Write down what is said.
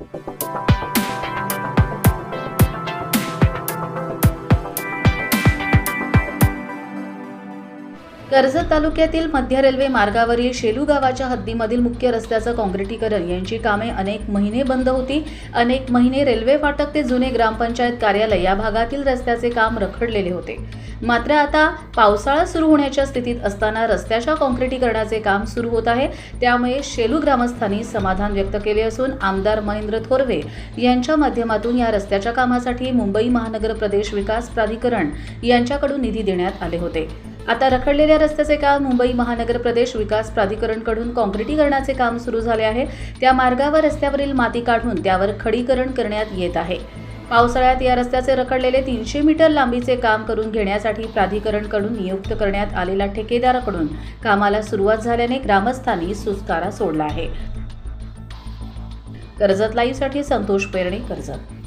Thank you. Karjat तालुक्यातील मध्य railway मार्गावरील शेलू गावाच्या हद्दीमधील मुख्य रस्त्याचं काँक्रिटीकरण. यांची कामे अनेक महिने बंद होती. अनेक महिने रेल्वे फाटक ते जुने ग्रामपंचायत कार्यालय या भागातील रस्त्याचे काम रखडलेले होते. मात्र आता पावसाळा सुरू होण्याच्या स्थितीत असताना रस्त्याच्या काँक्रिटीकरणाचे काम सुरू होत आहे. त्यामुळे शेलू ग्रामस्थांनी समाधान व्यक्त केले असून आमदार महेंद्र थोरवे यांच्या माध्यमातून या रस्त्याच्या कामासाठी मुंबई महानगर प्रदेश विकास प्राधिकरण यांच्याकडून निधी देण्यात आले होते. आता रखडलेल्या रस्त्याचे काम मुंबई महानगर प्रदेश विकास प्राधिकरणकडून काँक्रिटीकरणाचे काम सुरू झाले आहे. त्या मार्गावर रस्त्यावरील माती काढून त्यावर खडीकरण करण्यात येत आहे. पावसाळ्यात या रस्त्याचे रखडलेले तीनशे मीटर लांबीचे काम करून घेण्यासाठी प्राधिकरणकडून नियुक्त करण्यात आलेल्या ठेकेदाराकडून कामाला सुरुवात झाल्याने ग्रामस्थांनी सुस्कारा सोडला आहे. कर्जत लाईव्हसाठी संतोष पेरणे कर्जत.